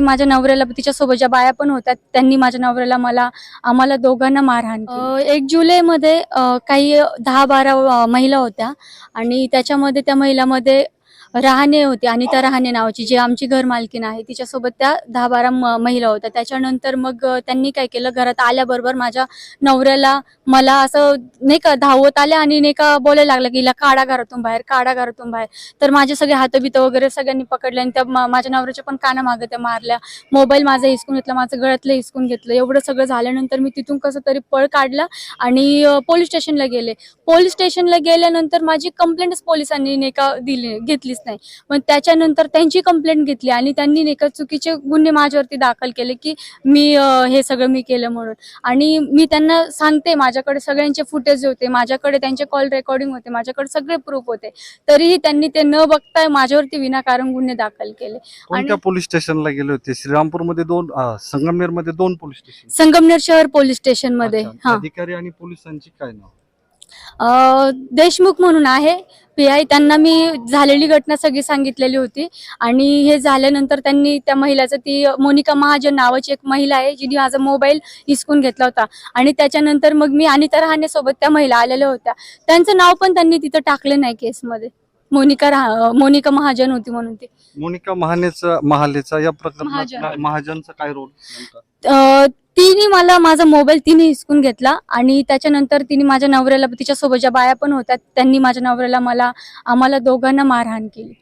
त्यांनी माझ्या नवऱ्याला तिच्यासोबत ज्या बाया पण होत्या त्यांनी माझ्या नवऱ्याला मला आम्हाला दोघांना मारहाण एक जुलैमध्ये काही दहा बारा महिला होत्या. आणि त्याच्यामध्ये त्या महिलामध्ये रहाणे होती अनिता रहाणे नावाची जी आमची घर मालकीन आहे तिच्यासोबत त्या दहा बारा महिला होत्या. त्याच्यानंतर मग त्यांनी काय केलं घरात आल्याबरोबर माझ्या नवऱ्याला मला असं नाही का धावत आल्या आणि नाही का बोलायला लागलं की हिला काढा घरातून बाहेर काढा घरातून बाहेर. तर माझे सगळे हातबित वगैरे सगळ्यांनी पकडले आणि त्या माझ्या नवऱ्याच्या पण काना मागे त्या मारल्या. मोबाईल माझा हिसकून घेतला माझं गळ्यातलं हिसकून घेतलं. एवढं सगळं झाल्यानंतर मी तिथून कसं तरी पळ काढला आणि पोलीस स्टेशनला गेले. पोलीस स्टेशनला गेल्यानंतर माझी कंप्लेंटच पोलिसांनी नाही का दिली घेतलीच नाही. मग त्याच्यानंतर त्यांची कंप्लेंट घेतली आणि त्यांनी नाही का चुकीचे गुन्हे माझ्यावरती दाखल केले की मी अं, हे सगळं मी केलं म्हणून. आणि मी त्यांना सांगते माझ्याकडे सगळ्यांचे फुटेज होते माझ्याकडे त्यांचे कॉल रेकॉर्डिंग होते माझ्याकडे सगळे प्रूफ होते. तरीही त्यांनी ते न बघता माझ्यावरती विनाकारण गुन्हे दाखल केले. कोणत्या पोलीस स्टेशनला गेले होते? श्रीरामपूरमध्ये दोन संगमनेरमध्ये दोन पोलीस स्टेशन संगमनेर शहर पोलीस स्टेशनमध्ये. अच्छा. हा. अधिकारी आणि पोलिसांची काय नाव? देशमुख म्हणून आहे. पी आय त्यांना मी झालेली घटना सगळी सांगितलेली होती. आणि हे झाल्यानंतर त्यांनी त्या महिलाचं ती मोनिका महाजन नावाची एक महिला आहे जिने माझा मोबाईल हिसकून घेतला होता. आणि त्याच्यानंतर मग मी अनिता रहाणे सोबत त्या महिला आलेल्या होत्या. त्यांचं नाव पण त्यांनी तिथं टाकलं नाही केसमध्ये. मोनिका रहा मोनिका महाजन होती म्हणून ती. मोनिका महानेचा महालेचा या प्रकरणात महाजनचा काय रोल तिने मला माझा मोबाईल तिने हिसकून घेतला आणि त्याच्यानंतर तिने माझ्या नवऱ्याला तिच्यासोबत ज्या बाया पण होत्या त्यांनी माझ्या नवऱ्याला मला आम्हाला दोघांना मारहाण केली.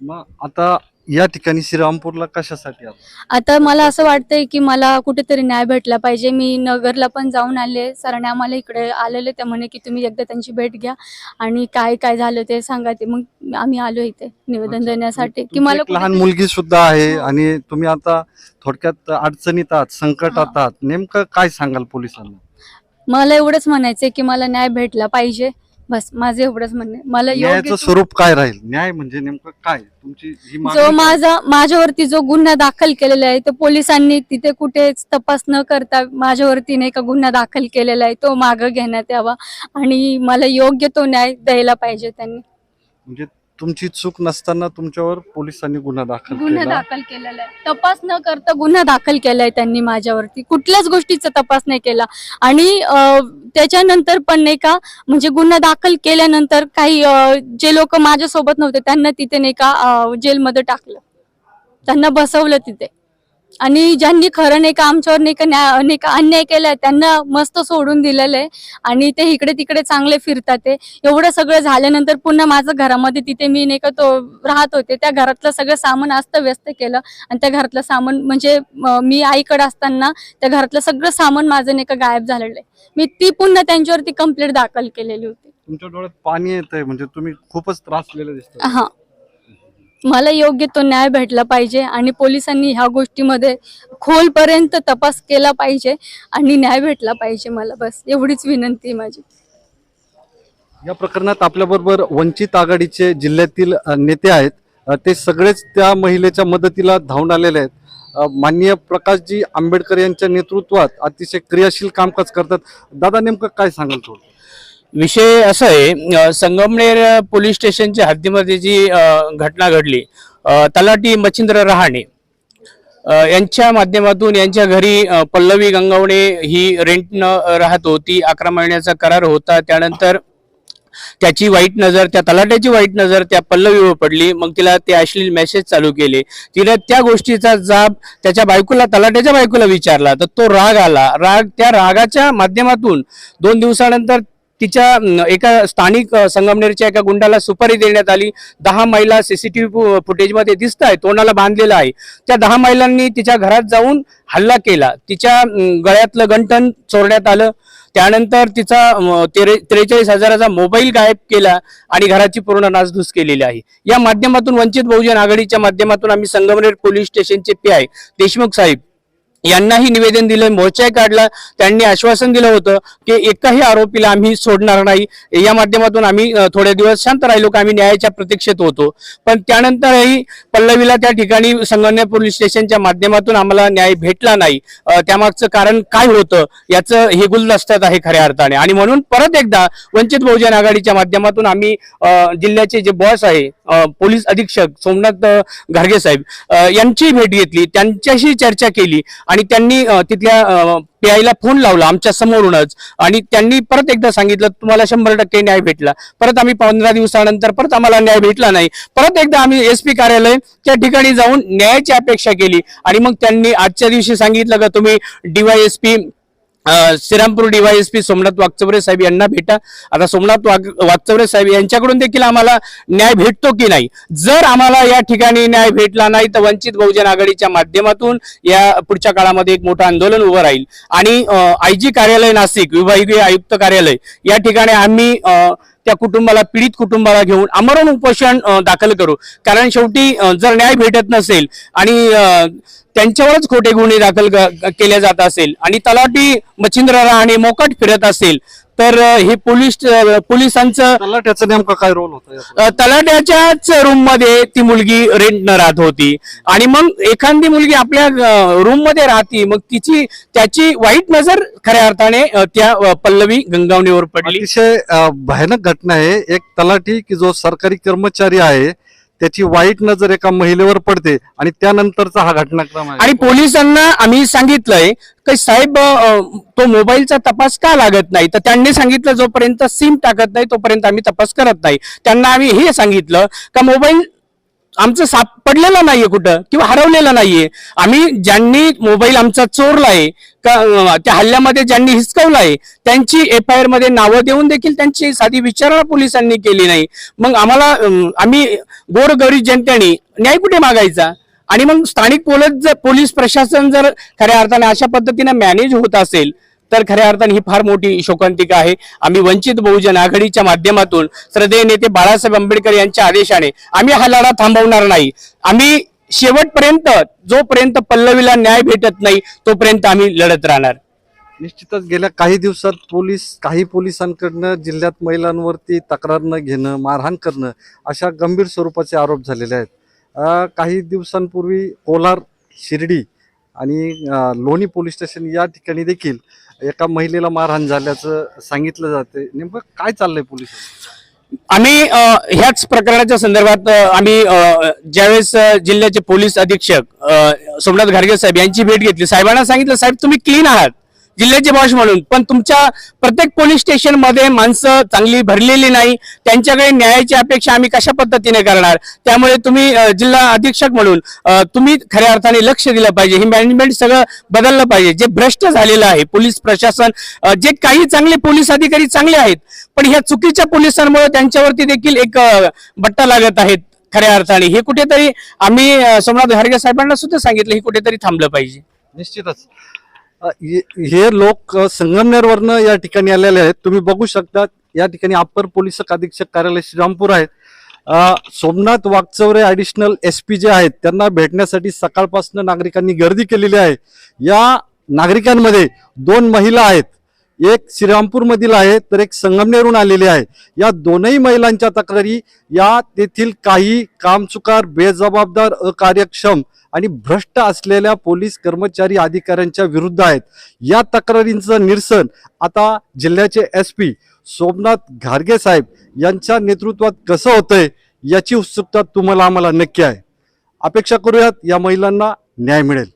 मग आता या ठिकाणी श्रीरामपूरला कशासाठी आला? आता मला असं वाटतंय की मला कुठेतरी न्याय भेटला पाहिजे. मी नगरला पण जाऊन आले. सरांनी आम्हाला इकडे आलेले. त्या म्हणे की तुम्ही एकदा त्यांची भेट घ्या आणि काय काय झालं ते सांगा ते. मग आम्ही आलो इथे निवेदन. देण्यासाठी. की तुमची मला एक लहान कुठेतरी- मुलगी सुद्धा आहे. आणि तुम्ही आता थोडक्यात अडचणीत आहात संकटात आहात. नेमकं काय सांगाल पोलिसांना? मला एवढंच म्हणायचंय की मला न्याय भेटला पाहिजे. बस माझं एवढंच म्हणणं आहे. मला योग्य न्यायाचं स्वरूप काय राहील न्याय म्हणजे नेमकं काय तुमची ही जो काय? माझा माझ्यावरती जो गुन्हा दाखल केलेला आहे तो पोलिसांनी तिथे कुठेच तपास न करता माझ्यावरती नाही का गुन्हा दाखल केलेला आहे तो मागं घेण्यात यावा आणि मला योग्य तो न्याय द्यायला पाहिजे त्यांनी म्हणजे तुमची चूक नसताना तुमच्यावर पोलिसांनी गुन्हा दाखल गुन्हा केला? दाखल केलेला आहे. तपास न करता गुन्हा दाखल केलाय त्यांनी माझ्यावरती. कुठल्याच गोष्टीचा तपास नाही केला. आणि अं, त्याच्यानंतर पण नाही का म्हणजे गुन्हा दाखल केल्यानंतर काही अं, जे लोक माझ्यासोबत नव्हते त्यांना तिथे नाही का अं, जेलमध्ये टाकलं. त्यांना बसवलं तिथे. आणि ज्यांनी खरं नाही का आमच्यावर नाही का न्याय नाही का अन्याय केलाय त्यांना मस्त सोडून दिलेलं आहे. आणि ते इकडे तिकडे चांगले फिरतात ते एवढं सगळं झाल्यानंतर पुन्हा माझं घरामध्ये तिथे मी नाही का तो राहत होते. त्या घरातलं सगळं सामान अस्त व्यस्त केलं. आणि त्या घरातलं सामान म्हणजे मी आईकडे असताना त्या घरातलं सगळं सामान माझं नाही का गायब झालेलं आहे. मी ती पुन्हा त्यांच्यावरती कंप्लेंट दाखल केलेली होती. तुमच्या डोळ्यात पाणी येत आहे म्हणजे तुम्ही खूपच त्रासलेलं दिसत हा. मला योग्य तो न्याय भेटला पाहिजे आणि पोलिसांनी ह्या गोष्टीमध्ये खोलपर्यंत तपास केला पाहिजे आणि न्याय भेटला पाहिजे मला. बस एवढीच विनंती आहे माझी. या प्रकरणात आपल्याबरोबर वंचित आघाडीचे जिल्ह्यातील नेते आहेत. ते सगळेच त्या महिलेच्या मदतीला धावून आलेले आहेत. माननीय प्रकाशजी आंबेडकर यांच्या नेतृत्वात अतिशय क्रियाशील कामकाज करतात. दादा नेमकं काय सांगाल थोडं विषय असा आहे संगमनेर पोलीस स्टेशनच्या हद्दीमध्ये जी घटना घडली तलाटी मच्छिंद्र रहाणे यांच्या माध्यमातून यांच्या घरी पल्लवी गंगावणे ही रेंटनं राहत होती अकरा महिन्याचा करार होता त्यानंतर त्याची वाईट नजर त्या तलाट्याची वाईट नजर त्या पल्लवीवर पडली मग तिला ते अश्लील मेसेज चालू केले. तिने त्या गोष्टीचा जाब त्याच्या बायकोला तलाट्याच्या बायकोला विचारला तर तो राग आला. राग त्या रागाच्या माध्यमातून दोन दिवसानंतर तिच्या एका स्थानिक संगमनेरच्या एका गुंडाला सुपारी देण्यात आली. दहा महिला सीसीटीव्ही फुटेजमध्ये दिसत आहे तोंडाला बांधलेला आहे. त्या दहा महिलांनी तिच्या घरात जाऊन हल्ला केला. तिच्या गळ्यातलं गंठन चोरण्यात आलं. त्यानंतर तिचा तेरे त्रेचाळीस हजाराचा मोबाईल गायब केला आणि घराची पूर्ण नासधूस केलेली आहे. या माध्यमातून वंचित बहुजन आघाडीच्या माध्यमातून आम्ही संगमनेर पोलीस स्टेशनचे पी आय देशमुख साहेब यांनाही निवेदन दिलं मोर्चाही काढला. त्यांनी आश्वासन दिलं होतं की एकाही आरोपीला आम्ही सोडणार नाही. या माध्यमातून आम्ही थोडे दिवस शांत राहिलो की आम्ही न्यायाच्या प्रतीक्षेत होतो. पण त्यानंतरही पल्लवीला त्या ठिकाणी संगमनेर पोलीस स्टेशनच्या माध्यमातून आम्हाला न्याय भेटला नाही. त्यामागचं कारण काय होतं याचं हे गुलदस्त्यात आहे खऱ्या अर्थाने. आणि म्हणून परत एकदा वंचित बहुजन आघाडीच्या माध्यमातून आम्ही जिल्ह्याचे जे बॉस आहे पोलीस अधीक्षक सोमनाथ घारगे साहेब यांची भेट घेतली. त्यांच्याशी चर्चा केली. आणि त्यांनी तिथल्या पीआयला फोन लावला आमच्या समोरूनच. आणि त्यांनी परत एकदा सांगितलं तुम्हाला शंभर टक्के न्याय भेटला. परत आम्ही पंधरा दिवसानंतर परत आम्हाला न्याय भेटला नाही. परत एकदा आम्ही एस पी कार्यालय त्या ठिकाणी जाऊन न्यायाची अपेक्षा केली. आणि मग त्यांनी आजच्या दिवशी सांगितलं का तुम्ही डीवायएसपी श्रीरामपूर डीवायएसपी सोमनाथ वागचौरे साहेब यांना भेटा. आता सोमनाथ वाग वागचौरे साहेब यांच्याकडून देखील आम्हाला न्याय भेटतो की नाही? जर आम्हाला या ठिकाणी न्याय भेटला नाही तर वंचित बहुजन आघाडीच्या माध्यमातून या पुढच्या काळामध्ये एक मोठं आंदोलन उभं राहील. आणि आयजी कार्यालय नाशिक विभागीय आयुक्त कार्यालय या ठिकाणी आम्ही त्या कुटुंबाला पीडित कुटुंबाला घेऊन आमरण उपोषण दाखल करू. कारण शेवटी जर न्याय भेटत नसेल आणि त्यांच्यावरच खोटे गुन्हे दाखल केले जात असेल आणि तलाठी मच्छिंद्र राणे मोकाट फिरत असेल तर हे पोलीस पोलिसांचं तलाट्याचा नेमका काय रोल होता तलाट्याच्याच रूममध्ये ती मुलगी रेंट न राहत होती. आणि मग एखादी मुलगी आपल्या रूममध्ये राहती मग तिची त्याची वाईट नजर खऱ्या अर्थाने त्या पल्लवी गंगावणीवर पडली. अतिशय भयानक घटना आहे. एक तलाठी की जो सरकारी कर्मचारी आहे त्याची वाईट नजर एका महिलेवर पडते आणि त्यानंतरचा हा घटनाक्रम आहे. आणि पोलिसांना आम्ही सांगितलंय की साहेब तो मोबाईलचा तपास का लागत नाही? तर त्यांनी सांगितलं जोपर्यंत सिम टाकत नाही तोपर्यंत आम्ही तपास करत नाही. त्यांना आम्ही हे सांगितलं का मोबाईल आमचं सापडलेलं नाहीये कुठं किंवा हरवलेलं नाहीये. आम्ही ज्यांनी मोबाईल आमचा चोरलाय का त्या हल्ल्यामध्ये ज्यांनी हिसकवलाय त्यांची एफ आय आरमध्ये नावं देऊन देखील त्यांची साधी विचारणा पोलिसांनी केली नाही. मग आम्हाला आम्ही गोरगरीब जनतेने न्याय कुठे मागायचा? आणि मग स्थानिक पोलीस जर पोलीस प्रशासन जर खऱ्या अर्थाने अशा पद्धतीने मॅनेज होत असेल तर खऱ्या अर्थाने ही फार मोठी शोकांतिका आहे. आम्ही वंचित बहुजन आघाडीच्या माध्यमातून श्रद्धेय नेते बाळासाहेब आंबेडकर यांच्या आदेशाने आम्ही हा लढा थांबवणार नाही. आम्ही शेवटपर्यंत जोपर्यंत पल्लवीला न्याय भेटत नाही तोपर्यंत आम्ही लढत राहणार. निश्चितच गेल्या काही दिवसात पोलीस काही पोलिसांकडनं जिल्ह्यात महिलांवरती तक्रार न घेणं मारहाण करणं अशा गंभीर स्वरूपाचे आरोप झालेले आहेत. काही दिवसांपूर्वी कोलार शिर्डी आणि लोणी पोलीस स्टेशन या ठिकाणी देखील एका महिलेला मारहाण झाल्याचं सांगितलं जाते. नेमकं काय चाललंय पोलीस? आम्ही ह्याच प्रकरणाच्या संदर्भात आम्ही ज्यावेळेस जिल्ह्याचे पोलीस अधीक्षक सोमनाथ घारगे साहेब यांची भेट घेतली साहेबांना सांगितलं साहेब तुम्ही क्लीन आहात. जिल्ह्याचे बॉस म्हणून. पण तुमच्या प्रत्येक पोलीस स्टेशनमध्ये माणसं चांगली भरलेली नाही. त्यांच्याकडे न्यायाची अपेक्षा आम्ही कशा पद्धतीने करणार? त्यामुळे तुम्ही जिल्हा अधीक्षक म्हणून तुम्ही खऱ्या अर्थाने लक्ष दिलं पाहिजे. हे मॅनेजमेंट सगळं बदललं पाहिजे. जे भ्रष्ट झालेलं आहे पोलीस प्रशासन जे काही चांगले पोलीस अधिकारी चांगले आहेत पण ह्या चुकीच्या पोलिसांमुळे त्यांच्यावरती देखील एक बट्टा लागत आहेत खऱ्या अर्थाने. हे कुठेतरी आम्ही सोमनाथ घारगे साहेबांना सुद्धा सांगितलं हे कुठेतरी थांबलं पाहिजे. निश्चितच. हे हे लोक संगमनेरवरनं या ठिकाणी आलेले आहेत. तुम्ही बघू शकता या ठिकाणी अप्पर पोलीस अधीक्षक कार्यालय श्रीरामपूर आहेत. Somnath Wagchaure additional S P जे आहेत त्यांना भेटण्यासाठी सकाळपासून नागरिकांनी गर्दी केलेली आहे. या नागरिकांमध्ये दोन महिला आहेत. एक श्रीरामपूरमधील आहे तर एक संगमनेरहून आलेली आहे. या दोनही महिलांच्या तक्रारी या तेथील काही कामचुकार बेजबाबदार अकार्यक्षम आणि भ्रष्ट असलेल्या पोलीस कर्मचारी अधिकाऱ्यांच्या विरुद्ध आहेत. या तक्रारींचं निरसन आता जिल्ह्याचे एस पी सोमनाथ घारगे साहेब यांच्या नेतृत्वात कसं होतंय याची उत्सुकता तुम्हाला आम्हाला नक्की आहे. अपेक्षा करूयात या महिलांना न्याय मिळेल.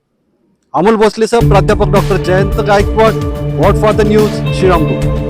अमोल भोसलेसह प्राध्यापक doctor Jayant Gaikwad what for the news Shrirampur.